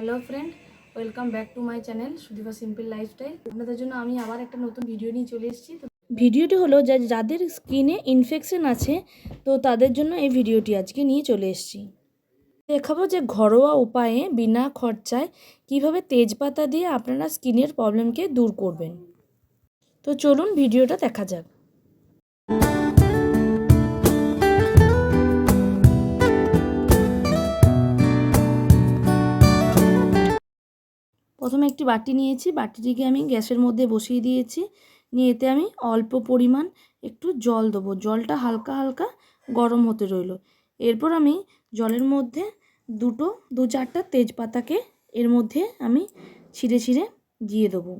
Hello friend, welcome back to my channel Sudipa simple lifestyle. আপনাদের জন্য আমি আবার একটা নতুন ভিডিও নিয়ে চলে এসেছি। ভিডিওটি হলো যা, যাদের স্কিনে ইনফেকশন আছে, তো তাদের জন্য এই ভিডিওটি আজকে নিয়ে চলে এসেছি। দেখাবো যে ঘরোয়া উপায়ে বিনা খরচায় কীভাবে তেজপাতা দিয়ে আপনারা স্কিনের প্রবলেমকে দূর করবেন। তো চলুন ভিডিওটা দেখা যাক। একটি বাটি নিয়েছি, বাটিটিকে আমি গ্যাসের মধ্যে বসিয়ে দিয়েছি। নিয়ে এতে আমি অল্প পরিমাণ একটু জল দেবো। জলটা হালকা হালকা গরম হতে রইল। এরপর আমি জলের মধ্যে দুটো, দু চারটা তেজপাতাকে এর মধ্যে আমি ছিঁড়ে ছিঁড়ে দিয়ে দেবো।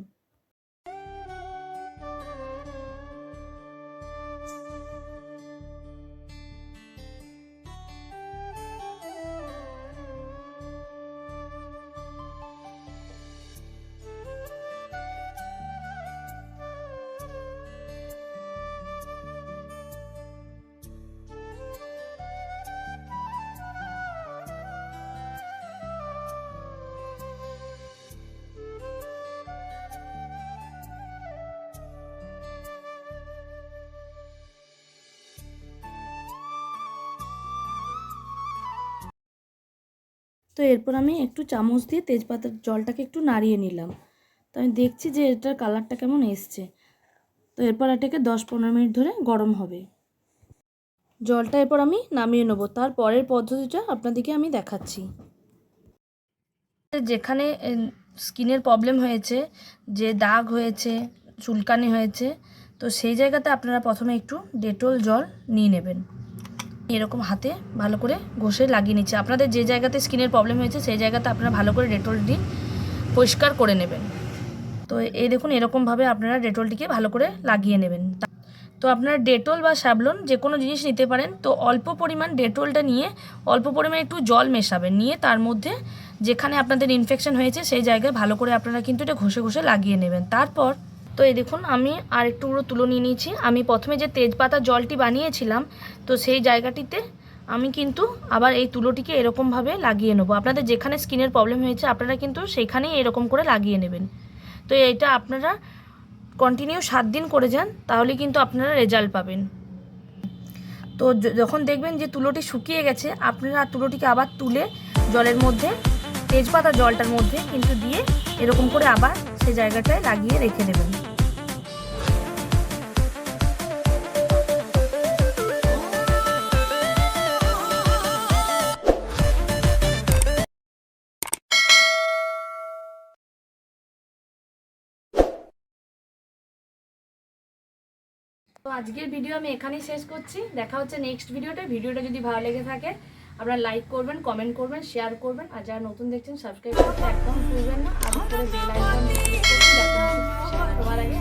তো এরপর আমি একটু চামচ দিয়ে তেজপাতার জলটাকে একটু নাড়িয়ে নিলাম। তো আমি দেখছি যে এটার কালারটা কেমন এসছে। তো এরপর এটাকে দশ পনেরো মিনিট ধরে গরম হবে। জলটা এরপর আমি নামিয়ে নেব। তার পরের পদ্ধতিটা আপনাদেরকে আমি দেখাচ্ছি। যেখানে স্কিনের প্রবলেম হয়েছে, যে দাগ হয়েছে, চুলকানি হয়েছে, তো সেই জায়গাতে আপনারা প্রথমে একটু ডেটল জল নিয়ে নেবেন। এরকম হাতে ভালো করে ঘষে লাগিয়ে নিচ্ছে। আপনাদের যে জায়গাতে স্কিনের প্রবলেম হয়েছে, সেই জায়গাতে আপনারা ভালো করে ডেটল ডেটলটি পরিষ্কার করে নেবেন। তো এই দেখুন, এরকমভাবে আপনারা ডেটলটিকে ভালো করে লাগিয়ে নেবেন। তো আপনারা ডেটল বা স্যাবলন যে কোনো জিনিস নিতে পারেন। তো অল্প পরিমাণ ডেটলটা নিয়ে অল্প পরিমাণ একটু জল মেশাবেন। নিয়ে তার মধ্যে যেখানে আপনাদের ইনফেকশন হয়েছে, সেই জায়গায় ভালো করে আপনারা কিন্তু এটা ঘষে ঘষে লাগিয়ে নেবেন। তারপর তো এই দেখুন, আমি আর একটু তুলো নিয়ে নিয়েছি। আমি প্রথমে যে তেজপাতা জলটি বানিয়েছিলাম, তো সেই জায়গাটিতে আমি কিন্তু আবার এই তুলোটিকে এরকমভাবে লাগিয়ে নেব। আপনাদের যেখানে স্কিনের প্রবলেম হয়েছে, আপনারা কিন্তু সেইখানেই এরকম করে লাগিয়ে নেবেন। তো এটা আপনারা কন্টিনিউ সাত দিন করে যান, তাহলে কিন্তু আপনারা রেজাল্ট পাবেন। তো যখন দেখবেন যে তুলোটি শুকিয়ে গেছে, আপনারা তুলোটিকে আবার তুলে জলের মধ্যে, তেজপাতা জলটার মধ্যে কিন্তু দিয়ে এরকম করে আবার সে জায়গাটায় লাগিয়ে রেখে দেবেন। তো আজকের ভিডিও আমি এখানেই শেষ করছি। দেখা হচ্ছে নেক্সট ভিডিওতে ভিডিওটা যদি ভালো লেগে থাকে আপনারা লাইক করবেন কমেন্ট করবেন শেয়ার করবেন। আর যারা নতুন দেখছেন সাবস্ক্রাইব করতে একদম ভুলবেন না। আর বেল আইকন সবার আগে